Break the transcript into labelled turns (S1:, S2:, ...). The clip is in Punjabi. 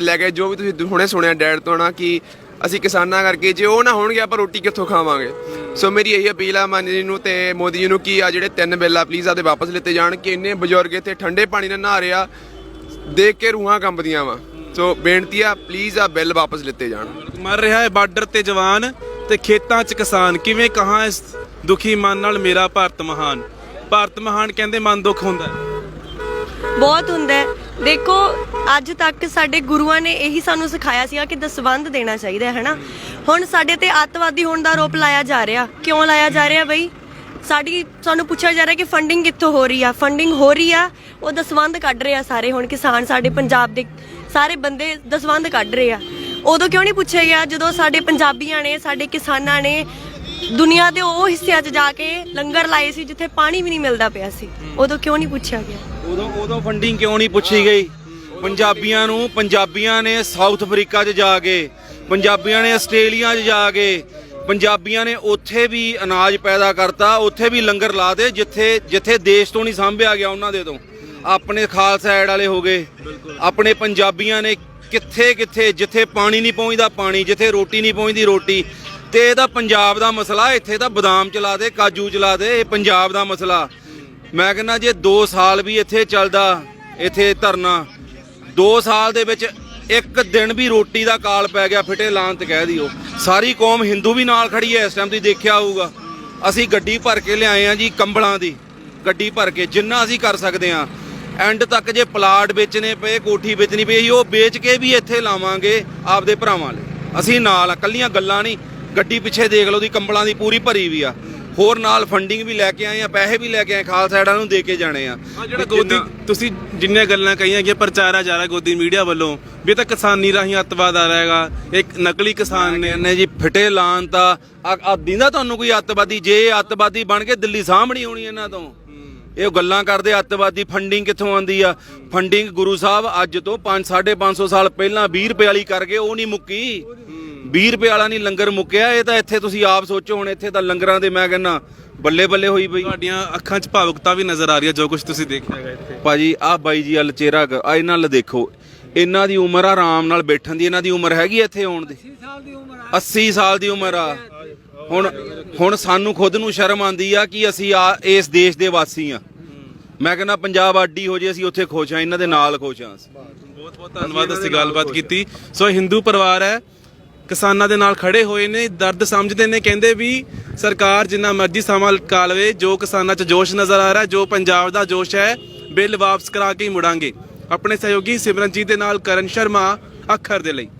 S1: ਲੈ ਕੇ ਜੋ ਵੀ ਤੁਸੀਂ ਹੁਣੇ ਸੁਣਿਆ ਡੈਡ ਤੋਂ ਨਾ ਕਿ ਅਸੀਂ ਕਿਸਾਨਾਂ ਕਰਕੇ ਜੇ ਉਹ ਨਾ ਹੋਣਗੇ ਆਪਾਂ ਰੋਟੀ ਕਿੱਥੋਂ ਖਾਵਾਂਗੇ? ਸੋ ਮੇਰੀ ਇਹੀ ਅਪੀਲ ਆ ਮਾਨ ਜੀ ਨੂੰ ਤੇ ਮੋਦੀ ਜੀ ਨੂੰ ਕਿ ਆ ਜਿਹੜੇ ਤਿੰਨ ਬਿੱਲ ਆ ਪਲੀਜ਼ ਆਦੇ ਵਾਪਸ ਲਿੱਤੇ ਜਾਣ ਕਿ ਇੰਨੇ ਬਜ਼ੁਰਗ ਇੱਥੇ ਠੰਡੇ ਪਾਣੀ ਨਾਲ ਨਹਾ ਰਿਹਾ ਦੇਖ ਕੇ ਰੂਹਾਂ ਕੰਬਦੀਆਂ ਵਾ। ਸੋ ਬੇਨਤੀ ਆ ਪਲੀਜ਼ ਆ ਬਿੱਲ ਵਾਪਸ ਲਿੱਤੇ ਜਾਣ।
S2: ਮਰ ਰਿਹਾ ਹੈ ਬਾਰਡਰ ਤੇ ਜਵਾਨ ਤੇ ਖੇਤਾਂ 'ਚ ਕਿਸਾਨ। ਕਿਵੇਂ ਕਹਾਂ ਇਸ ਦੁਖੀ ਮਨ ਨਾਲ ਮੇਰਾ ਭਾਰਤ ਮਹਾਨ? ਭਾਰਤ ਮਹਾਨ ਕਹਿੰਦੇ ਮਨ ਦੁੱਖ ਹੁੰਦਾ।
S3: ਬਹੁਤ ਹੁੰਦਾ ਹੈ। ਦੇਖੋ ਅੱਜ ਤੱਕ ਸਾਡੇ ਗੁਰੂਆਂ ਨੇ ਇਹੀ ਸਾਨੂੰ ਸਿਖਾਇਆ ਸੀਗਾ ਕਿ ਦਸਵੰਧ ਦੇਣਾ ਚਾਹੀਦਾ ਹੈ ਹਨਾ? ਹੁਣ ਸਾਡੇ ਤੇ ਅੱਤਵਾਦੀ ਹੋਣ ਦਾ ਆਰੋਪ ਲਾਇਆ ਜਾ ਰਿਹਾ। ਕਿਉਂ ਲਾਇਆ ਜਾ ਰਿਹਾ ਬਈ? ਸਾਡੀ ਸਾਨੂੰ ਪੁੱਛਿਆ ਜਾ ਰਿਹਾ ਕਿ ਫੰਡਿੰਗ ਕਿੱਥੋਂ ਹੋ ਰਹੀ ਆ? ਫੰਡਿੰਗ ਹੋ ਰਹੀ ਆ ਉਹ ਦਸਵੰਧ ਕੱਢ ਰਹੇ ਆ ਸਾਰੇ ਹੁਣ ਕਿਸਾਨ ਸਾਡੇ ਪੰਜਾਬ ਦੇ ਸਾਰੇ ਬੰਦੇ ਦਸਵੰਧ ਕੱਢ ਰਹੇ ਆ। ਉਦੋਂ ਕਿਉਂ ਨਹੀਂ ਪੁੱਛਿਆ ਗਿਆ? ਜਦੋਂ ਸਾਡੇ ਪੰਜਾਬੀਆਂ ਨੇ ਸਾਡੇ ਕਿਸਾਨਾਂ ਨੇ ਦੁਨੀਆ ਦੇ ਉਹ ਹਿੱਸਿਆਂ 'ਚ ਜਾ ਕੇ ਲੰਗਰ ਲਾਏ ਸੀ ਜਿੱਥੇ ਪਾਣੀ ਵੀ ਨਹੀਂ ਮਿਲਦਾ ਪਿਆ ਸੀ। ਉਦੋਂ ਕਿਉਂ ਨਹੀਂ ਪੁੱਛਿਆ ਗਿਆ?
S4: ਉਦੋਂ ਉਦੋਂ ਫੰਡਿੰਗ ਕਿਉਂ ਨਹੀਂ ਪੁੱਛੀ ਗਈ? ਪੰਜਾਬੀਆਂ ਨੂੰ ਪੰਜਾਬੀਆਂ ਨੇ ਸਾਊਥ ਅਫਰੀਕਾ 'ਚ ਜਾ ਕੇ ਪੰਜਾਬੀਆਂ ਨੇ ਆਸਟ੍ਰੇਲੀਆ 'ਚ ਜਾ ਕੇ ਪੰਜਾਬੀਆਂ ਨੇ ਉੱਥੇ ਵੀ ਅਨਾਜ ਪੈਦਾ ਕਰਤਾ ਉੱਥੇ ਵੀ ਲੰਗਰ ਲਾ ਦੇ ਜਿੱਥੇ ਜਿੱਥੇ ਦੇਸ਼ ਤੋਂ ਨਹੀਂ ਸਾਂਭਿਆ ਗਿਆ ਉਹਨਾਂ ਦੇ ਤੋਂ। ਆਪਣੇ ਖਾਲਸਾ ਐਡ ਵਾਲੇ ਹੋ ਗਏ। ਆਪਣੇ ਪੰਜਾਬੀਆਂ ਨੇ ਕਿੱਥੇ ਕਿੱਥੇ ਜਿੱਥੇ ਪਾਣੀ ਨਹੀਂ ਪਹੁੰਚਦਾ ਪਾਣੀ ਜਿੱਥੇ ਰੋਟੀ ਨਹੀਂ ਪਹੁੰਚਦੀ ਰੋਟੀ। ਤੇ ਇਹਦਾ ਪੰਜਾਬ ਦਾ ਮਸਲਾ ਇੱਥੇ ਤਾਂ ਬਦਾਮ ਚਲਾ ਦੇ ਕਾਜੂ ਚਲਾ ਦੇ ਇਹ ਪੰਜਾਬ ਦਾ ਮਸਲਾ। ਮੈਂ ਕਹਿੰਦਾ ਜੇ 2 ਸਾਲ ਵੀ ਇੱਥੇ ਚੱਲਦਾ, ਇੱਥੇ ਧਰਨਾ 2 ਸਾਲ ਦੇ ਵਿੱਚ ਇੱਕ ਦਿਨ ਵੀ ਰੋਟੀ ਦਾ ਕਾਲ ਪੈ ਗਿਆ, ਫਿਟੇ ਲਾਂਤ ਕਹਿ ਦਿਓ। ਸਾਰੀ ਕੌਮ ਹਿੰਦੂ ਵੀ ਨਾਲ ਖੜੀ ਹੈ, ਇਸ ਟਾਈਮ ਤੁਸੀਂ ਦੇਖਿਆ ਹੋਊਗਾ। ਅਸੀਂ ਗੱਡੀ ਭਰ ਕੇ ਲਿਆਏ ਆ ਜੀ ਕੰਬਲਾਂ ਦੀ, ਗੱਡੀ ਭਰ ਕੇ, ਜਿੰਨਾ ਅਸੀਂ ਕਰ ਸਕਦੇ ਆ ਐਂਡ ਤੱਕ ਜੇ ਪਲਾਟ ਵੇਚਣੇ ਪਏ, ਕੋਠੀ ਵੇਚਣੀ ਪਈ ਉਹ ਵੇਚ ਕੇ ਵੀ ਇੱਥੇ ਲਾਵਾਂਗੇ ਆਪਦੇ ਭਰਾਵਾਂ ਲਈ। ਅਸੀਂ ਨਾਲ ਆ, ਕੱਲੀਆਂ ਗੱਲਾਂ ਨਹੀਂ, ਗੱਡੀ ਪਿੱਛੇ ਦੇਖ ਲਓ ਦੀ ਕੰਬਲਾਂ ਦੀ ਪੂਰੀ ਭਰੀ ਵੀ ਆ। ਹੋਰ ਨਾਲ ਫੰਡਿੰਗ ਵੀ ਲੈ ਕੇ ਆਏ ਆ ਪੈਸੇ ਵੀ ਲੈ ਕੇ ਆਏ ਖਾਲਸਾ ਐਡਾਂ ਨੂੰ ਦੇ ਕੇ ਜਾਣੇ ਆ।
S2: ਆ ਜਿਹੜਾ ਗੋਦੀ ਤੁਸੀਂ ਜਿੰਨੀਆਂ ਗੱਲਾਂ ਕਹੀਆਂ ਕਿ ਪ੍ਰਚਾਰਾ ਜਾ ਰਿਹਾ ਗੋਦੀ ਮੀਡੀਆ ਵੱਲੋਂ ਵੀ ਇਹ ਤਾਂ ਕਿਸਾਨੀ ਰਾਹੀਂ ਅੱਤਵਾਦ ਆ ਰਹੇਗਾ ਇੱਕ ਨਕਲੀ ਕਿਸਾਨ ਨੇ।
S4: ਜੀ ਫਿਟੇ ਲਾਨ ਤਾਂ ਆ ਦਿੰਦਾ ਤੁਹਾਨੂੰ ਕੋਈ ਅੱਤਵਾਦੀ ਜੇ ਅੱਤਵਾਦੀ ਬਣ ਕੇ ਦਿੱਲੀ ਸਾਹਮਣੀ ਹੋਣੀ ਇਹਨਾਂ ਤੋਂ। ਇਹ ਗੱਲਾਂ ਕਰਦੇ ਅੱਤਵਾਦੀ ਫੰਡਿੰਗ ਕਿੱਥੋਂ ਆਂਦੀ ਆ? ਫੰਡਿੰਗ ਗੁਰੂ ਸਾਹਿਬ ਅੱਜ ਤੋਂ 5 550 ਸਾਲ ਪਹਿਲਾਂ 20 ਰੁਪਏ ਵਾਲੀ ਕਰ ਗਏ ਉਹ ਨਹੀਂ ਮੁੱਕੀ। 20 ਰੁਪਏ ਵਾਲਾ ਨਹੀਂ ਲੰਗਰ ਮੁੱਕਿਆ ਇਹ ਤਾਂ ਇੱਥੇ ਤੁਸੀਂ ਆਪ ਸੋਚੋ ਹੁਣ ਇੱਥੇ ਤਾਂ ਲੰਗਰਾਂ ਦੇ ਮੈਂ ਕਹਿੰਦਾ ਬੱਲੇ ਬੱਲੇ ਹੋਈ ਪਈ।
S2: ਤੁਹਾਡੀਆਂ ਅੱਖਾਂ 'ਚ ਭਾਵੁਕਤਾ ਵੀ ਨਜ਼ਰ ਆ ਰਹੀ ਹੈ ਜੋ ਕੁਝ ਤੁਸੀਂ ਦੇਖਿਆ ਹੈਗਾ ਇੱਥੇ।
S4: ਭਾਜੀ ਆਹ ਬਾਈ ਜੀ ਵੱਲ ਚਿਹਰਾ ਆਹ ਇਹਨਾਂ ਨਾਲ ਦੇਖੋ। ਇਹਨਾਂ ਦੀ ਉਮਰ ਆ ਆਰਾਮ ਨਾਲ ਬੈਠਣ ਦੀ ਇਹਨਾਂ ਦੀ ਉਮਰ ਹੈਗੀ ਇੱਥੇ ਆਉਣ ਦੀ? 80 ਸਾਲ ਦੀ ਉਮਰ ਆ। ਹੁਣ ਹੁਣ ਸਾਨੂੰ ਖੁਦ ਨੂੰ ਸ਼ਰਮ ਆਂਦੀ ਆ ਕਿ ਅਸੀਂ ਆ ਇਸ ਦੇਸ਼ ਦੇ ਵਾਸੀ ਆ। ਮੈਂ ਕਹਿੰਦਾ ਪੰਜਾਬ ਆਡੀ ਹੋ ਜੇ ਅਸੀਂ ਉੱਥੇ ਖੁਸ਼ ਆ ਇਹਨਾਂ ਦੇ ਨਾਲ ਖੁਸ਼ ਆ ਅਸੀਂ।
S2: ਬਹੁਤ ਬਹੁਤ ਧੰਨਵਾਦ ਅਸੀਂ ਗੱਲਬਾਤ ਕੀਤੀ। ਸੋ ਹਿੰਦੂ ਪਰਿਵਾਰ ਹੈ ਕਿਸਾਨਾਂ ਦੇ ਨਾਲ ਖੜੇ ਹੋਏ ਨੇ, ਦਰਦ ਸਮਝਦੇ ਨੇ, ਕਹਿੰਦੇ ਵੀ ਸਰਕਾਰ ਜਿੰਨਾ ਮਰਜ਼ੀ ਸਮਾਂ ਕਾ ਲਵੇ, ਜੋ ਕਿਸਾਨਾਂ 'ਚ ਜੋਸ਼ ਨਜ਼ਰ ਆ ਰਿਹਾ, ਜੋ ਪੰਜਾਬ ਦਾ ਜੋਸ਼ ਹੈ, ਬਿੱਲ ਵਾਪਸ ਕਰਾ ਕੇ ਹੀ ਮੁੜਾਂਗੇ। ਆਪਣੇ ਸਹਿਯੋਗੀ ਸਿਮਰਨਜੀਤ ਦੇ ਨਾਲ ਕਰਨ ਸ਼ਰਮਾ, ਅੱਖਰ ਦੇ ਲਈ।